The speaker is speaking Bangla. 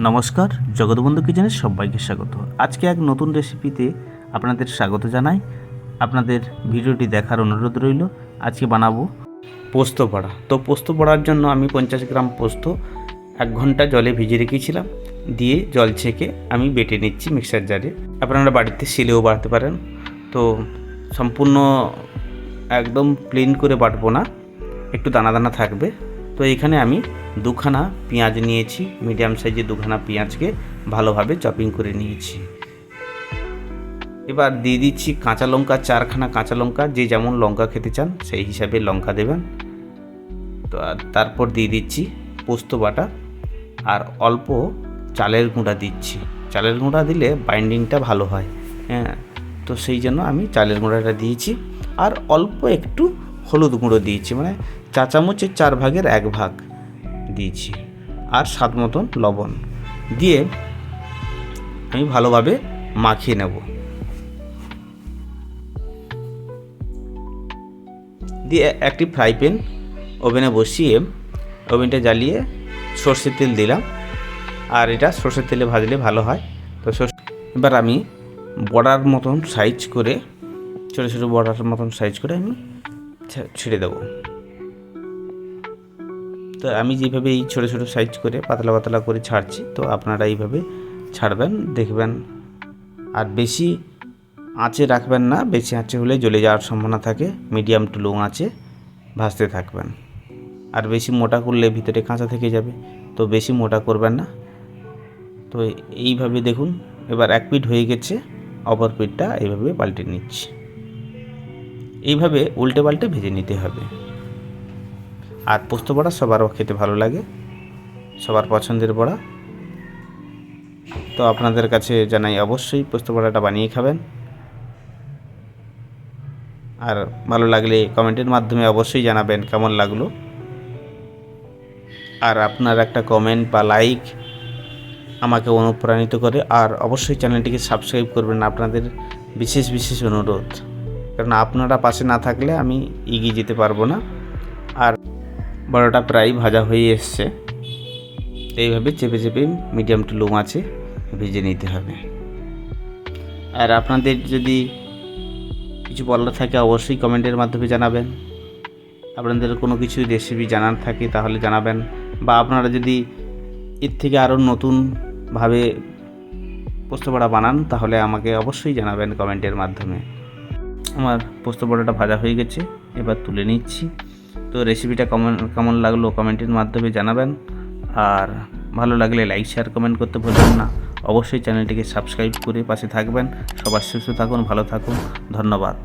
নমস্কার, জগৎবন্ধু কিচেনে সবাইকে স্বাগত। আজকে এক নতুন রেসিপিতে আপনাদের স্বাগত জানাই। আপনাদের ভিডিওটি দেখার অনুরোধ রইল। আজকে বানাবো পোস্ত বড়া। তো পোস্ত বড়ার জন্য আমি পঞ্চাশ গ্রাম পোস্ত, এক ঘণ্টা জলে ভিজিয়ে রেখেছিলাম। দিয়ে জল ছেঁকে আমি বেটে নিচ্ছি মিক্সার জারে। আপনারা বাড়িতে শিলেও বাড়তে পারেন। তো সম্পূর্ণ একদম প্লেন করে বাটবো না। একটু দানা দানা থাকবে। তো এখানে আমি দুখানা পেঁয়াজ নিয়েছি মিডিয়াম সাইজে দুখানা পেঁয়াজকে ভালোভাবে চপিং করে নিয়েছি। এবার দিয়ে দিচ্ছি কাঁচা লঙ্কা, চারখানা কাঁচা লঙ্কা, যে যেমন লঙ্কা খেতে চান সেই হিসাবে লঙ্কা দেবেন। তো তারপর দিয়ে দিচ্ছি পোস্ত বাটা আর অল্প চালের গুঁড়া দিচ্ছি। চালের গুঁড়া দিলে বাইন্ডিংটা ভালো হয় হ্যাঁ। তো সেই জন্য আমি চালের গুঁড়াটা দিয়েছি আর অল্প একটু হলুদ গুঁড়ো দিয়েছি মানে চা চামচের চার ভাগের এক ভাগ দিয়েছি। আর স্বাদ মতন লবণ দিয়ে আমি ভালোভাবে মাখিয়ে নেব। দিয়ে একটি ফ্রাই প্যান ওভেনে বসিয়ে ওভেনটা জ্বালিয়ে সর্ষের তেল দিলাম। আর এটা সর্ষের তেলে ভাজলে ভালো হয়। তো এবার আমি বড়ার মতন সাইজ করে, ছোটো ছোটো বড়ার মতন সাইজ করে আমি ছেড়ে দেবো। তো আমি যেভাবে এই ছোটো ছোটো সাইজ করে, পাতলা পাতলা করে ছাড়ছি, তো আপনারা এইভাবে ছাড়বেন, দেখবেন। আর বেশি আঁচে রাখবেন না, বেশি আঁচে হলে জ্বলে যাওয়ার সম্ভাবনা থাকে মিডিয়াম টু লো আঁচে ভাজতে থাকবেন। আর বেশি মোটা করলে ভিতরে কাঁচা থেকে যাবে, তো বেশি মোটা করবেন না। তো এইভাবে দেখুন, এবার এক পিঠ হয়ে গেছে, অপর পিঠটা এইভাবে পাল্টে নিচ্ছি। এইভাবে উল্টে পাল্টে ভেজে নিতে হবে। আর পোস্ত বড়া সবার খেতে ভালো লাগে, সবার পছন্দের বড়া। তো আপনাদের কাছে জানাই অবশ্যই পোস্ত বড়াটা বানিয়ে খাবেন। আর ভালো লাগলে কমেন্টের মাধ্যমে অবশ্যই জানাবেন কেমন লাগল। আর আপনার একটা কমেন্ট বা লাইক আমাকে অনুপ্রাণিত করে, আর অবশ্যই চ্যানেলটিকে সাবস্ক্রাইব করবেন আপনাদের বিশেষ বিশেষ অনুরোধ। কারণ আপনারা পাশে না থাকলে আমি এগিয়ে যেতে পারব না। আর বড়টা প্রায় ভাজা হয়ে এসছে। এইভাবে চেপে চেপে মিডিয়াম টু লো আছে ভেজে নিতে হবে। আর আপনাদের যদি কিছু বলার থাকে, অবশ্যই কমেন্টের মাধ্যমে জানাবেন। আপনাদের কোনো কিছু রেসিপি জানার থাকে, তাহলে জানাবেন। বা আপনারা যদি এর থেকে আরও নতুনভাবে পোস্ত বড়া বানান, তাহলে আমাকে অবশ্যই জানাবেন কমেন্টের মাধ্যমে। আমার পোস্ত বড়াটা ভাজা হয়ে গেছে, এবার তুলে নিচ্ছি। তো রেসিপিটা কেমন কেমন লাগল কমেন্টের মাধ্যমে জানাবেন। আর ভালো লাগলে লাইক শেয়ার কমেন্ট করতে ভুলবেন না। অবশ্যই চ্যানেলটিকে সাবস্ক্রাইব করে পাশে থাকবেন। সবার সুস্থ থাকুন, ভালো থাকুন। ধন্যবাদ।